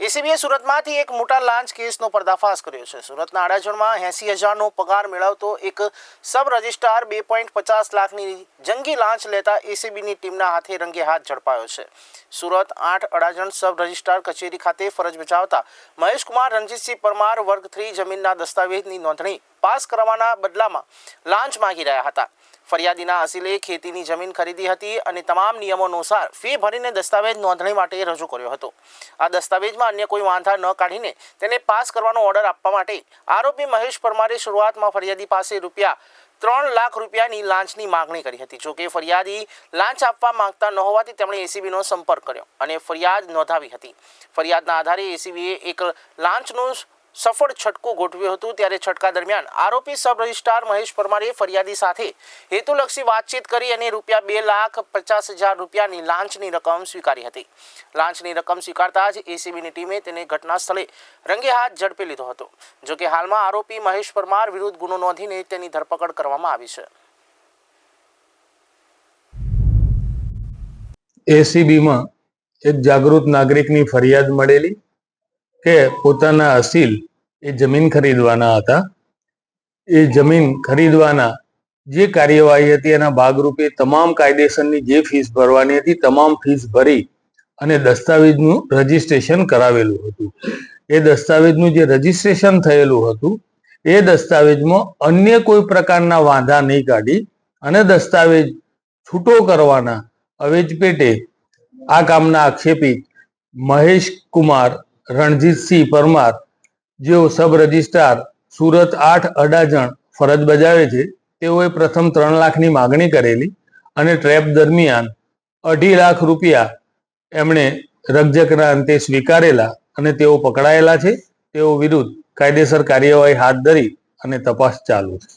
એસીબીએ સુરતમાંથી એક મોટા લાંચ કેસનો પર્દાફાશ કર્યો છે. સુરતના અડાજણમાં એંસી હજારનો પગાર મેળવતો એક સબ રજિસ્ટ્રાર બે પોઈન્ટ પચાસ લાખની જંગી લાંચ લેતા એસીબીની ટીમના હાથે રંગે હાથ ઝડપાયો છે. સુરત આઠ અડાજણ સબ રજિસ્ટ્રાર કચેરી ખાતે ફરજ બજાવતા મહેશકુમાર રણજીતસિંહ પરમાર વર્ગ થ્રી જમીનના દસ્તાવેજની નોંધણી પાસ કરવાના બદલામાં લાંચ માંગી રહ્યા હતા. ફરિયાદીના અસીલે ખેતીની જમીન ખરીદી હતી અને તમામ નિયમો અનુસાર ફી ભરીને દસ્તાવેજ નોંધણી માટે રજૂ કર્યો હતો. આ દસ્તાવેજમાં અન્ય કોઈ વાંધા ન કાઢીને તેને પાસ કરવાનો ઓર્ડર આપવા માટે આરોપી મહેશ પરમારે શરૂઆતમાં ફરિયાદી પાસે રૂપિયા ત્રણ લાખ રૂપિયાની લાંચની માગણી કરી હતી. જોકે ફરિયાદી લાંચ આપવા માંગતા ન હોવાથી તેમણે એસીબીનો સંપર્ક કર્યો અને ફરિયાદ નોંધાવી હતી. ફરિયાદના આધારે એસીબીએ એક લાંચનું સફળ છટકું ગોઠવ્યું હતું ત્યારે છટકા દરમિયાન આરોપી સબ રજિસ્ટ્રાર મહેશ પરમારે ફરિયાદી સાથે હેતુલક્ષી વાતચીત કરી અને રૂપિયા બે લાખ પચાસ હજાર રૂપિયાની લાંચની રકમ સ્વીકારી હતી. લાંચની રકમ સ્વીકારતા જ એસીબીની ટીમે તેને ઘટના સ્થળે રંગે હાથ ઝડપી લીધો હતો. જોકે હાલમાં આરોપી મહેશ પરમાર વિરુદ્ધ ગુનો નોંધીને તેની ધરપકડ કરવામાં આવી છે. એસીબીમાં એક જાગૃત નાગરિકની ફરિયાદ મળેલી. કે પોતાના અસીલ એ જમીન ખરીદવાના હતા. એ જમીન ખરીદવાના જે કાર્યવાહી હતી એના ભાગરૂપે તમામ કાયદેસરની જે ફીસ ભરવાની હતી, તમામ ફીસ ભરી અને દસ્તાવેજનું રજીસ્ટ્રેશન કરાવેલું હતું. એ દસ્તાવેજનું જે રજીસ્ટ્રેશન થયેલું હતું, એ દસ્તાવેજમાં અન્ય કોઈ પ્રકારના વાંધા નહીં કાઢી અને દસ્તાવેજ છૂટો કરવાના અવેજ પેટે આ કામના આક્ષેપિત મહેશ કુમાર રણજીતસિંહ પરમાર, જેઓ સબ રજિસ્ટ્રાર, સુરત આઠ અડાજણ ફરજ બજાવે છે, તેઓએ પ્રથમ ત્રણ લાખની માગણી કરેલી અને ટ્રેપ દરમિયાન અઢી લાખ રૂપિયા એમણે રકઝકના અંતે સ્વીકારેલા અને તેઓ પકડાયેલા છે. તેઓ વિરુદ્ધ કાયદેસર કાર્યવાહી હાથ ધરી અને તપાસ ચાલુ છે.